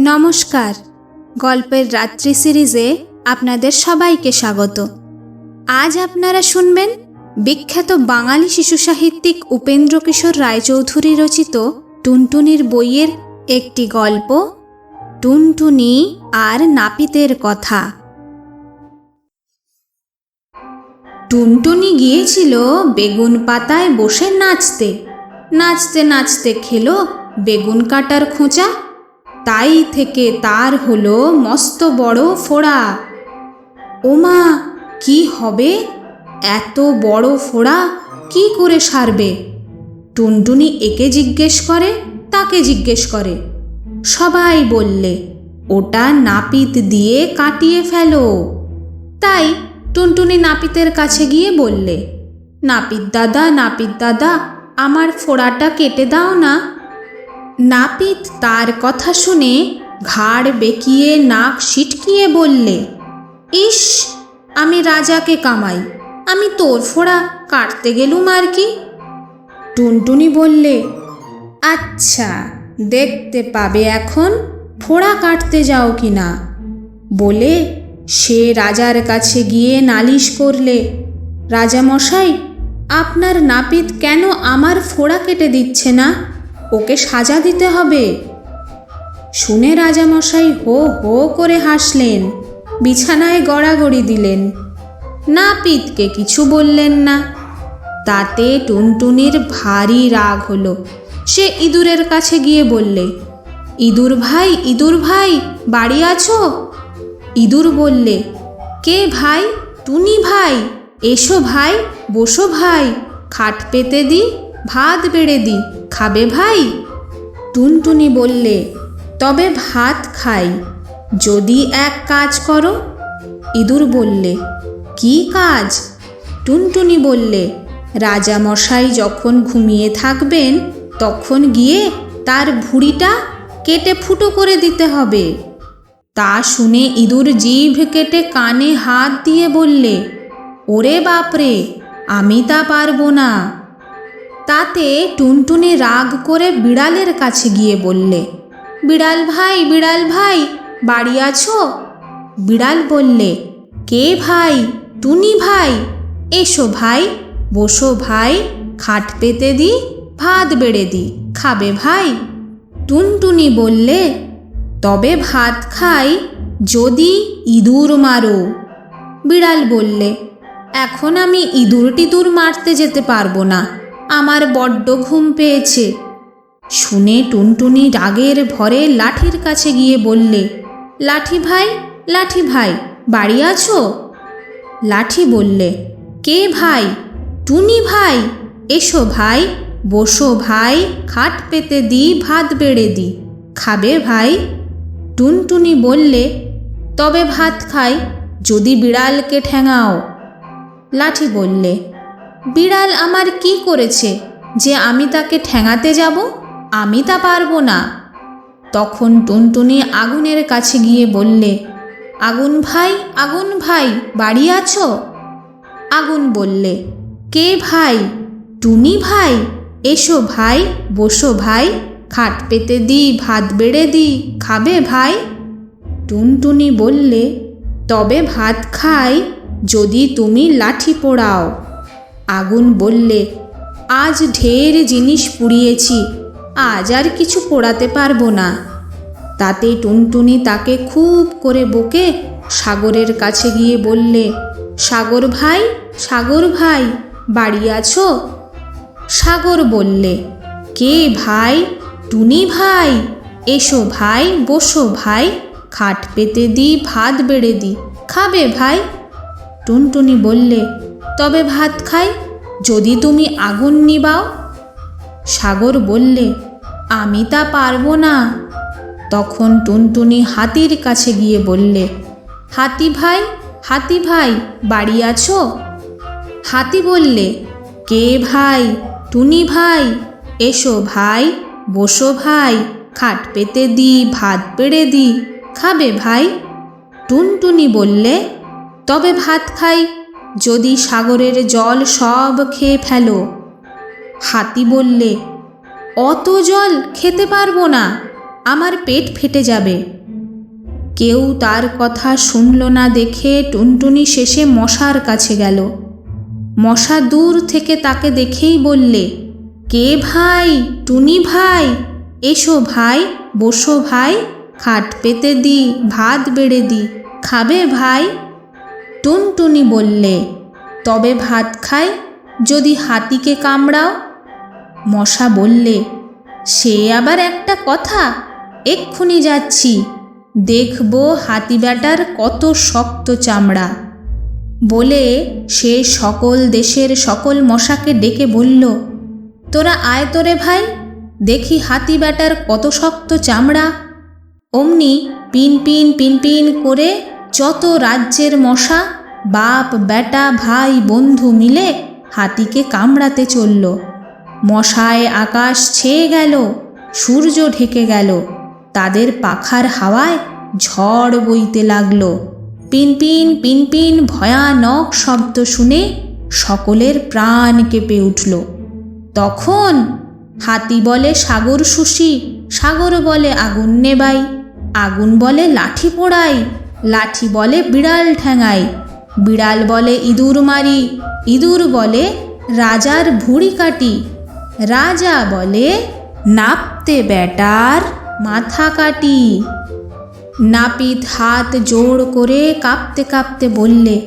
নমস্কার। গল্পের রাত্রি সিরিজে আপনাদের সবাইকে স্বাগত। আজ আপনারা শুনবেন বিখ্যাত বাঙালি শিশু সাহিত্যিক উপেন্দ্র কিশোর রায়চৌধুরী রচিত টুনটুনির বইয়ের একটি গল্প, টুনটুনি আর নাপিতের কথা। টুনটুনি গিয়েছিল বেগুন পাতায় বসে নাচতে। নাচতে নাচতে খেলো বেগুন কাটার খোঁচা তাই থেকে তার হলো মস্ত বড় ফোড়া। ওমা, কি হবে? এত বড় ফোড়া কি করে সারবে? টুনটুনি একে জিজ্ঞেস করে, তাকে জিজ্ঞেস করে। সবাই বললে, ওটা নাপিত দিয়ে কাটিয়ে ফেলো। তাই টুনটুনি নাপিতের কাছে গিয়ে বললে, নাপিত দাদা নাপিত দাদা, আমার ফোড়াটা কেটে দাও না। নাপিত তার কথা শুনে ঘাড় বেঁকিয়ে নাক সিটকিয়ে বললে, ইস, আমি রাজাকে কামাই, আমি তোর ফোড়া কাটতে গেলুম আর কি? টুনটুনি বললে আচ্ছা দেখতে পাবে এখন, ফোড়া কাটতে যাও কি না? বলে সে রাজার কাছে গিয়ে নালিশ করলে, রাজামশাই, আপনার নাপিত কেন আমার ফোড়া কেটে দিচ্ছে না? ওকে সাজা দিতে হবে। শুনে রাজামশাই হো হো করে হাসলেন। বিছানায় গড়াগড়ি দিলেন। না পিতকে কিছু বললেন না। তাতে টুনটুনির ভারী রাগ হলো। সে ইঁদুরের কাছে গিয়ে বললে, ইঁদুর ভাই ইঁদুর ভাই, বাড়ি আছো? ইঁদুর বললে, কে ভাই? টুনি ভাই। এসো ভাই, বসো ভাই। খাট পেতে দি, ভাত বেড়ে দি। খাবে ভাই? টুনটুনি বললে, তবে ভাত খাই, যদি এক কাজ করো। ইঁদুর বললে, কি কাজ? টুনটুনি বললে, রাজামশাই যখন ঘুমিয়ে থাকবেন, তখন গিয়ে তার ভুঁড়িটা কেটে ফুটো করে দিতে হবে। তা শুনে ইঁদুর জিভ কেটে কানে হাত দিয়ে বললে, ওরে বাপরে, আমি তা পারব না। তাতে টুনটুনি রাগ করে বিড়ালের কাছে গিয়ে বললে, বিড়াল ভাই বিড়াল ভাই, বাড়ি আছো? বিড়াল বললে, কে ভাই? টুনি ভাই? এসো ভাই, বসো ভাই, খাট পেতে দি, ভাত বেড়ে দি, খাবে ভাই? টুনটুনি বললে, তবে ভাত খাই, যদি ইঁদুর মারো। বিড়াল বললে, এখন আমি ইঁদুর টিদুর মারতে যেতে পারব না। আমার বড্ড ঘুম পেয়েছে। শুনে টুনটুনি রাগের ভরে লাঠির কাছে গিয়ে বললে, লাঠি ভাই লাঠি ভাই, বাড়ি আছো? লাঠি বললে, কে ভাই? টুনি ভাই, এসো ভাই, বসো ভাই, খাট পেতে দি, ভাত বেড়ে দি, খাবে ভাই? টুনটুনি বললে, তবে ভাত খাই, যদি বিড়ালকে ঠ্যাঙাও লাঠি বললে বিড়াল আমার কি করেছে? যে আমি তাকে ঠ্যাঙাতে যাব, আমি তা পারব না। তখন টুনটুনি আগুনের কাছে গিয়ে বললে, আগুন ভাই আগুন ভাই, বাড়ি আছো? আগুন বললে, কে ভাই? টুনি ভাই? এসো ভাই, বসো ভাই, খাট পেতে দি ভাত বেড়ে দি খাবে ভাই? টুনটুনি বললে, তবে ভাত খাই, যদি তুমি লাঠি পোড়াও। আগুন বললে, আজ ঢের জিনিস পুড়িয়েছি, আজ আর কিছু পোড়াতে পারব না। তাতে টুনটুনি তাকে খুব করে বকে সাগরের কাছে গিয়ে বললে, সাগর ভাই সাগর ভাই, বাড়ি আছো? সাগর বললে, কে ভাই? টুনি ভাই? এসো ভাই, বসো ভাই, খাট পেতে দি, ভাত বেড়ে দি, খাবে ভাই? টুনটুনি বললে তবে ভাত খাই, যদি তুমি আগুন নিবাও। সাগর বললে, আমি তা পারব না। তখন টুনটুনি হাতির কাছে গিয়ে বললে, হাতি ভাই হাতি ভাই, বাড়ি আছো? হাতি বললে, কে ভাই? টুনি ভাই? এসো ভাই, বসো ভাই, খাট পেতে দি, ভাত পেড়ে দি, খাবে ভাই? টুনটুনি বললে, তবে ভাত খাই যদি সাগরের জল সব খেয়ে ফেলো। হাতি বললে, অত জল খেতে পারব না, আমার পেট ফেটে যাবে। কেউ তার কথা শুনল না দেখে টুনটুনি শেষে মশার কাছে গেল। মশা দূর থেকে তাকে দেখেই বললে, কে ভাই? টুনি ভাই? এসো ভাই, বসো ভাই, খাট পেতে দি, ভাত বেড়ে দি, খাবে ভাই? টুনটুনি বললে, তবে ভাত খাই, যদি হাতিকে কামড়াও? মশা বললে, সে আবার একটা কথা, এক্ষুনি যাচ্ছি, দেখব হাতি ব্যাটার কত শক্ত চামড়া। বলে সে সকল দেশের সকল মশাকে ডেকে বলল, তোরা আয় তোরে ভাই, দেখি হাতি ব্যাটার কত শক্ত চামড়া। অমনি পিন পিন পিন পিন করে যত রাজ্যের মশা, বাপ, বেটা, ভাই, বন্ধু মিলে হাতিকে কামড়াতে চলল। মশায় আকাশ ছেয়ে গেল, সূর্য ঢেকে গেল, তাদের পাখার হাওয়ায় ঝড় বইতে লাগল। পিনপিন পিনপিন ভয়ানক শব্দ শুনে সকলের প্রাণ কেঁপে উঠল। তখন হাতি বলে, সাগর শুষি সাগর বলে আগুন নেবাই, আগুন বলে লাঠি পোড়াই লাঠি বলে বিড়াল ঠ্যাঙাই বিড়াল বলে ইঁদুর মারি, ইঁদুর বলে রাজার ভুঁড়ি কাটি। রাজা বলে নাপতে বেটার মাথা কাটি। নাপিত হাত জোড় করে কাঁপতে কাঁপতে বললে,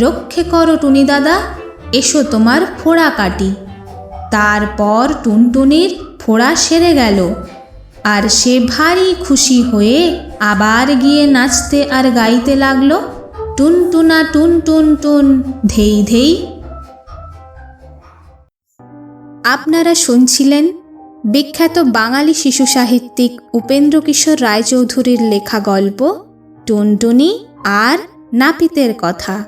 রক্ষে করো টুনি দাদা, এসো তোমার ফোড়া কাটি। তারপর টুনটুনির ফোড়া সেরে গেল। আর সে ভারী খুশি হয়ে আবার গিয়ে নাচতে আর গাইতে লাগল। টুনটুনা টুন টুন টুন, ধেই ধেই। আপনারা শুনছিলেন বিখ্যাত বাঙালি শিশু সাহিত্যিক উপেন্দ্র কিশোর রায়চৌধুরীর লেখা গল্প টুনটুনি আর নাপিতের কথা।